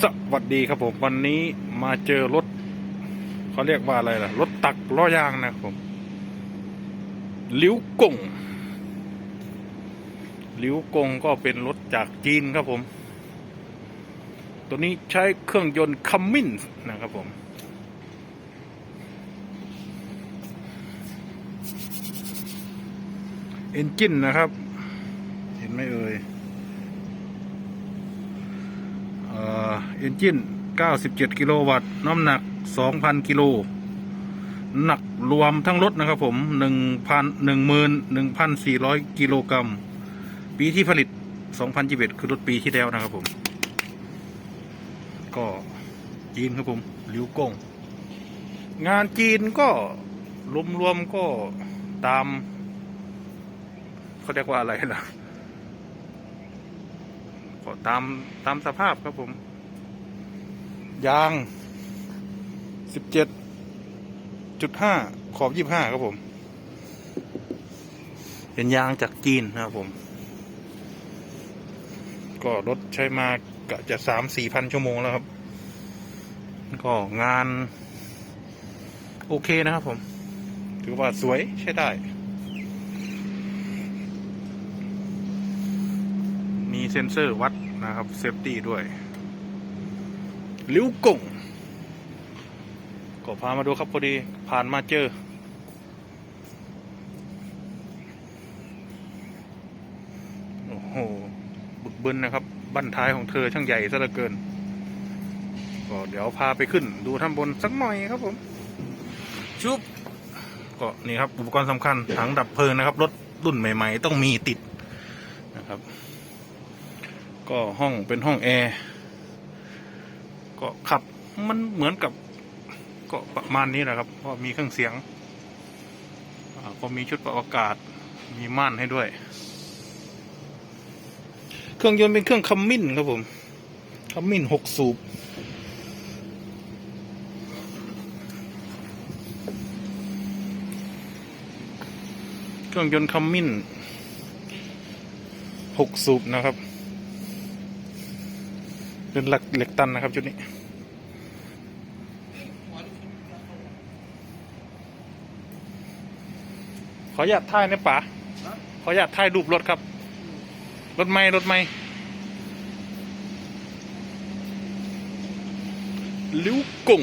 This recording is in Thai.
สวัสดีครับผม วันนี้มาเจอรถเขาเรียกว่าอะไรล่ะ รถตักล้อยางนะครับผมลิ้วกงลิ้วกงก็เป็นรถจากจีนครับผม ตัวนี้ใช้เครื่องยนต์คัมมินส์นะครับผม เอนจินนะครับ เห็นไหมเอ่ย เอ่อ เอนจิน97 กิโลวัตต์ น้ำหนัก 2,000 กิโล หนักรวมทั้งรถนะครับผม 1,000 11,400 กิโลกรัม ปีที่ผลิต 2021 คือรถปีที่แล้วนะครับผม ก็จีนครับผมหลิวกง งานจีนก็รวมๆก็ตาม เขาเรียกว่าอะไรล่ะ ก็ตามตามสภาพครับผม ยางสิบเจ็ดจุดห้าขอบยี่ห้าครับผม เป็นยางจากจีนนะครับผม ก็รถใช้มาก็จะสามสี่พันชั่วโมงแล้วครับ ก็งาน โอเคนะครับผม ถือว่าสวยใช้ได้ มีเซ็นเซอร์วัดนะครับ เซฟตี้ด้วย ลิ้วกงก็พามาดูครับพอดีผ่านมาเจอ โอ้โห บึกบึนนะครับ บั้นท้ายของเธอช่างใหญ่ซะเหลือเกิน ก็เดี๋ยวพาไปขึ้น ดูท่านบนสักหน่อยครับผม ชุบ ก็นี่ครับ อุปกรณ์สำคัญ ถังดับเพลิงนะครับ รถรุ่นใหม่ ๆ ต้องมีติดนะครับ ก็ห้องเป็นห้องแอร์ ก็ขับมันเหมือนกับก็ประมาณนี้แหละครับก็มีเครื่องเสียงก็มีชุดปรับอากาศมีม่านให้ด้วย เครื่องยนต์เป็นเครื่องคัมมินครับผมคัมมินหกสูบเครื่องยนต์คัมมินหกสูบนะครับ เป็นหลักเหล็กตันนะครับจุดนี้ ขออยากถ่ายนะป๋าขออยากถ่ายรูปรถครับ รถไม่รถไม่ลิ้วกุ่ง